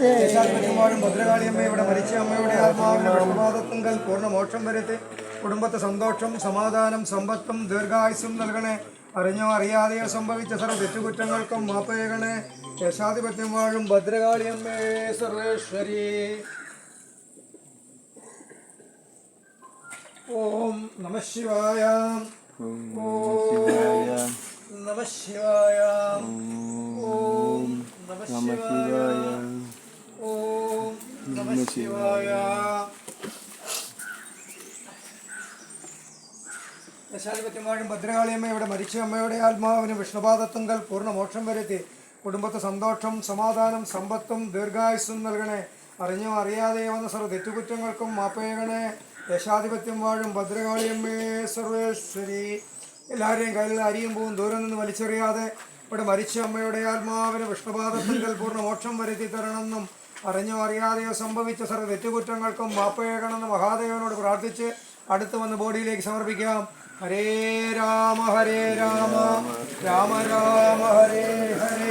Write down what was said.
ദേശാധിപത്യമാരും ഭദ്രകാളിയമ്മ ഇവിടെ മരിച്ച അമ്മയുടെ ആത്മാവിന്റെ വിഷ്ണുപാദത്തുങ്കൽ പൂർണ മോക്ഷം വരുത്തി കുടുംബത്തെ സന്തോഷം സമാധാനം സമ്പത്തും ദീർഘായുസും നൽകണേ. അറിഞ്ഞോ അറിയാതെയോ സംഭവിച്ച സർവ തെറ്റുകുറ്റങ്ങൾക്കും മാപ്പയകണേ ദേശാധിപത്യം വാഴും ഭദ്രകാളിയമ്മേ സർവേശ്വരി. ഓം നമ ശിവായ. ഓം നമ ശിവായ. ഓം നമ ശിവായ. ശിവായ ദശാധിപത്യമാഴും ഭദ്രകാളിയമ്മ ഇവിടെ മരിച്ച. അമ്മയുടെ ആത്മാവിന് വിഷ്ണുപാദത്തുങ്കൽ പൂർണ മോക്ഷം വരുത്തി കുടുംബത്തെ സന്തോഷം സമാധാനം സമ്പത്തും ദീർഘായുസ്സും നൽകണേ. അറിഞ്ഞോ അറിയാതെയോ വന്ന സർവ തെറ്റുകുറ്റങ്ങൾക്കും മാപ്പയകണേ ദേശാധിപത്യം വാഴും ഭദ്രകാളിയമ്മേ സർവേശ്വരി. എല്ലാവരെയും കയ്യിൽ അരിയും പൂവും ദൂരം നിന്ന് വലിച്ചെറിയാതെ ഇവിടെ മരിച്ച അമ്മയുടെ ആത്മാവിന് വിഷ്ണുപാദത്തിൽ പൂർണ മോക്ഷം വരുത്തി തരണമെന്നും അറിഞ്ഞോ അറിയാതെയോ സംഭവിച്ച സർവ തെറ്റുകുറ്റങ്ങൾക്കും മാപ്പയേകണമെന്ന് മഹാദേവനോട് പ്രാർത്ഥിച്ച് അടുത്ത് വന്ന് ബോഡിയിലേക്ക് സമർപ്പിക്കാം. ഹരേ രാമ ഹരേ രാമ. രാമ രാമ ഹരേ ഹരേ.